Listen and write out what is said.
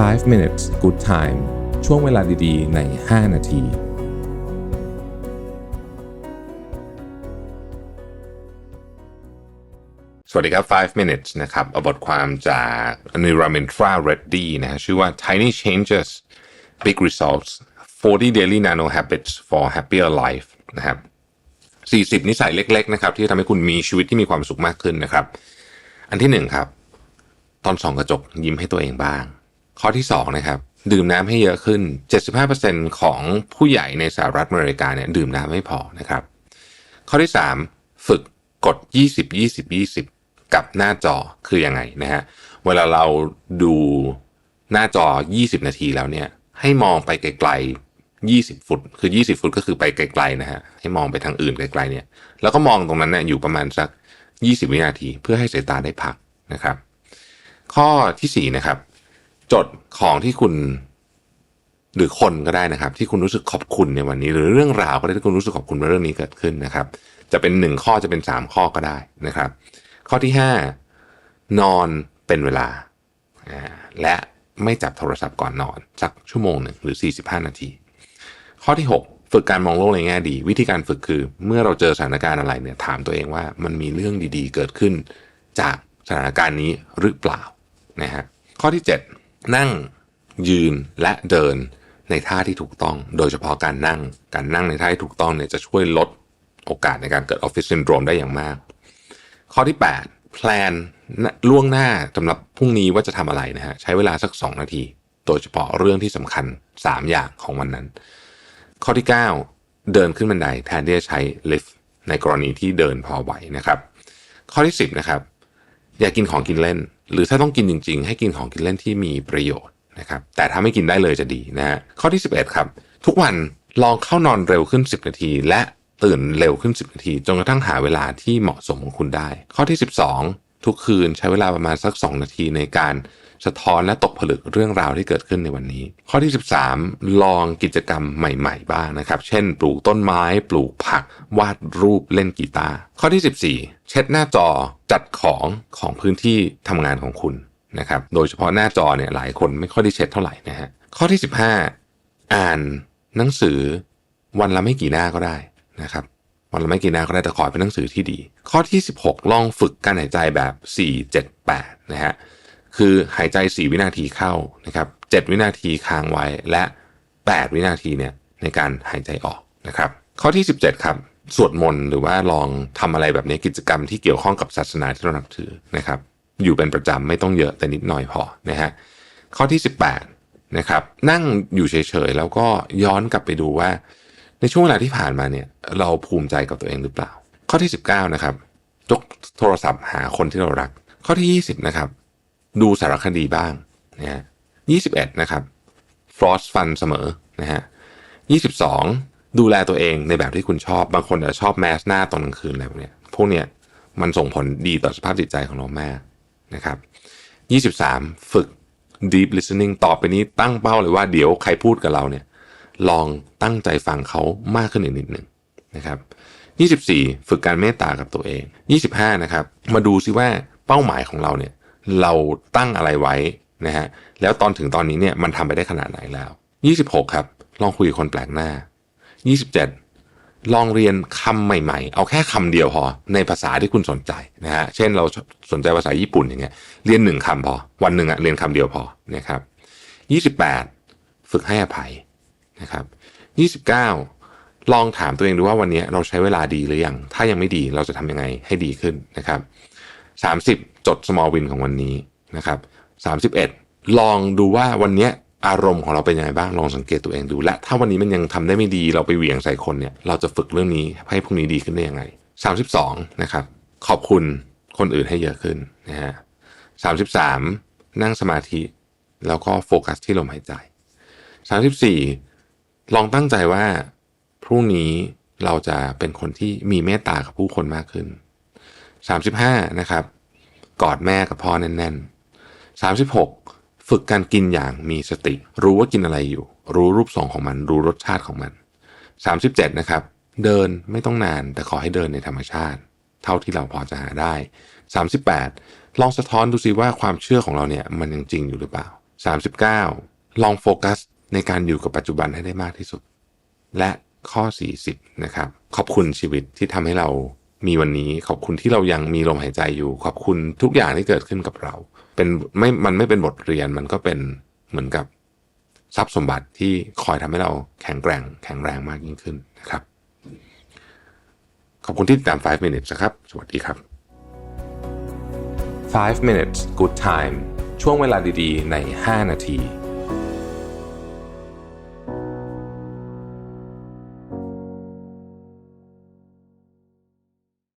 5 minutes good time ช่วงเวลาดีๆ ใน 5 นาทีสวัสดีครับ 5 minutes นะครับเอาบทความจากนิรามินทราเรดดีนะฮะชื่อว่า tiny changes big results 40 daily nano habits for happier life นะครับ40 นิสัยเล็ก ๆ นะครับ ที่ทำให้คุณมีชีวิตที่มีความสุขมากขึ้นนะครับ อันที่หนึ่งครับ ตอนส่องกระจกยิ้มให้ตัวเองบ้าง ข้อที่สองนะครับดื่มน้ำให้เยอะขึ้น 75%ของผู้ใหญ่ในสหรัฐอเมริกาเนี่ยดื่มน้ำไม่พอนะครับ ข้อที่ 3 ฝึกกด 20 20 20 กับหน้าจอคือยังไงนะฮะ เวลาเราดูหน้าจอ 20 นาทีแล้วเนี่ย ให้มองไปไกลๆ 20 ฟุต คือ 20 ฟุตก็คือไปไกลๆนะฮะ ให้มองไปทางอื่นไกลๆเนี่ย แล้วก็มองตรงนั้นเนี่ยอยู่ประมาณสัก 20 วินาที เพื่อให้สายตาได้พักนะครับ ข้อที่4นะครับ จดของที่คุณ หรือคนก็ได้นะครับ ที่คุณรู้สึกขอบคุณในวันนี้ หรือเรื่องราวก็ได้ที่คุณรู้สึกขอบคุณว่าเรื่องนี้เกิดขึ้นนะครับ จะเป็นหนึ่งข้อจะเป็นสามข้อก็ได้นะครับ ข้อที่ห้านอนเป็นเวลาอ่าและไม่จับโทรศัพท์ก่อนนอน สักชั่วโมงหนึ่งหรือ 45 นาที ข้อที่ 6 ฝึกการมองโลกในแง่ดี วิธีการฝึกคือ เมื่อเราเจอสถานการณ์อะไรเนี่ยถามตัวเองว่ามันมีเรื่องดีๆ เกิดขึ้น จากสถานการณ์นี้หรือเปล่านะฮะข้อที่ 7 นั่งยืนและเดินในท่าที่ถูกต้อง โดยเฉพาะการนั่ง การนั่งในท่าที่ถูกต้องเนี่ยจะช่วยลดโอกาสในการเกิดออฟฟิศซินโดรมได้อย่างมาก ข้อที่ 8 แพลนล่วงหน้าสำหรับพรุ่งนี้ว่าจะทำอะไรนะฮะใช้เวลาสัก 2 นาที โดยเฉพาะเรื่องที่สำคัญ 3 อย่างของวันนั้น ข้อที่ 9 เดินขึ้นบันไดแทนที่จะใช้ลิฟต์ในกรณีที่เดินพอไหวนะครับ ข้อที่ 10นะครับอย่ากินของกินเล่น หรือถ้าต้องกินจริง ๆ ให้กินของกินเล่นที่มีประโยชน์นะครับแต่ถ้าไม่กินได้เลยจะดีนะฮะข้อที่ 11 ครับ ทุกวันลองเข้านอนเร็วขึ้น 10 นาที และตื่นเร็วขึ้น 10 นาที จนกระทั่งหาเวลาที่เหมาะสมของคุณได้ ข้อที่ 12 ทุกคืนใช้เวลาประมาณสัก 2 นาทีในการ สะท้อนและตกผลึกเรื่องราวที่เกิดขึ้นในวันนี้ ข้อที่ 13 ลองกิจกรรมใหม่ๆ บ้างนะครับ เช่น ปลูกต้นไม้ ปลูกผัก วาดรูปเล่นกีตาร์ข้อที่ 14 เช็ดหน้าจอจัดของของพื้นที่ทำงานของคุณนะครับโดยเฉพาะหน้าจอเนี่ยหลายคนไม่ค่อยได้เช็ดเท่าไหร่นะฮะข้อที่ 15 อ่านหนังสือวันละไม่กี่หน้าก็ได้นะครับวันละไม่กี่หน้าก็ได้แต่ขอให้เป็นหนังสือที่ดี ข้อที่ 16 ลองฝึกการหายใจแบบ 4 7 8 นะฮะ คือหายใจ 4 วินาทีเข้านะครับ7วินาทีค้างไว้และ 8 วินาทีเนี่ยในการหายใจออกนะครับ ข้อที่ 17 ครับสวดมนต์หรือว่าลองทำอะไรแบบนี้กิจกรรมที่เกี่ยวข้องกับศาสนาที่เรานับถือนะครับ อยู่เป็นประจำไม่ต้องเยอะแต่นิดหน่อยพอนะฮะข้อที่ 18นะครับนั่งอยู่เฉยๆแล้วก็ย้อนกลับไปดูว่า ในช่วงเวลาที่ผ่านมาเนี่ยเราภูมิใจกับตัวเองหรือเปล่า ข้อที่ 19นะครับยกโทรศัพท์หาคนที่เรารัก ข้อที่ 20นะครับ ดูสารคดีบ้างนะฮะ21นะครับฟลอสฟันเสมอนะฮะ22ดูแลตัวเองในแบบที่คุณชอบ บางคนอาจจะชอบแมสหน้าตอนกลางคืนอะไรพวกเนี้ยพวกเนี้ยมันส่งผลดีต่อสภาพจิตใจของเราแมากนะครับ23ฝึก deep listening ต่อไปนี้ตั้งเป้าเลยว่าเดี๋ยวใครพูดกับเราเนี่ยลองตั้งใจฟังเขามากขึ้นอีกนิดหนึ่งนะครับ24ฝึกการเมตตากับตัวเอง25นะครับ มาดูซิว่าเป้าหมายของเราเนี่ย เราตั้งอะไรไว้นะฮะแล้วตอนถึงตอนนี้เนี่ยมันทำไปได้ขนาดไหนแล้ว 26 ครับ ลองคุยกับคนแปลกหน้า 27 ลองเรียนคำใหม่ๆ เอาแค่คำเดียวพอในภาษาที่คุณสนใจนะฮะเช่นเราสนใจภาษาญี่ปุ่นอย่างเงี้ยเรียนหนึ่งคำพอ วันหนึ่งอะเรียนคำเดียวพอนะครับ 28 ฝึกให้อภัยนะครับ29 ลองถามตัวเองดูว่าวันนี้เราใช้เวลาดีหรือยังถ้ายังไม่ดีเราจะทำยังไงให้ดีขึ้นนะครับ 30 จด small win ของวันนี้นะครับ31 ลองดูว่าวันนี้อารมณ์ของเราเป็นยังไงบ้างลองสังเกตตัวเองดู และถ้าวันนี้มันยังทำได้ไม่ดีเราไปเหวี่ยงใส่คนเนี่ยเราจะฝึกเรื่องนี้ให้พรุ่งนี้ดีขึ้นได้ยังไง 32นะครับขอบคุณคนอื่นให้เยอะขึ้นนะฮะ33นั่งสมาธิ แล้วก็โฟกัสที่ลมหายใจ 34 ลองตั้งใจว่าพรุ่งนี้เราจะเป็นคนที่มีเมตตากับผู้คนมากขึ้น 35นะครับ กอดแม่กับพ่อแน่นๆ 36 ฝึกการกินอย่างมีสติ รู้ว่ากินอะไรอยู่ รู้รูปทรงของมัน รู้รสชาติของมัน 37 นะครับ เดินไม่ต้องนานแต่ขอให้เดินในธรรมชาติ เท่าที่เราพอจะหาได้ 38 ลองสะท้อนดูซิว่าความเชื่อของเราเนี่ยมันยังจริงอยู่หรือเปล่า 39 ลองโฟกัสในการอยู่กับปัจจุบันให้ได้มากที่สุด และข้อ 40 นะครับ ขอบคุณชีวิตที่ทำให้เรา มีวันนี้ ขอบคุณที่เรายังมีลมหายใจอยู่ ขอบคุณทุกอย่างที่เกิดขึ้นกับเรา เป็นไม่มันไม่เป็นบทเรียนมันก็เป็นเหมือนกับทรัพย์สมบัติที่คอยทำให้เราแข็งแกร่ง แข็งแรงมากยิ่งขึ้นนะครับ ขอบคุณที่ติดตาม 5 minutes นะครับ สวัสดีครับ 5 minutes good time ช่วงเวลาดีๆ ใน 5 นาที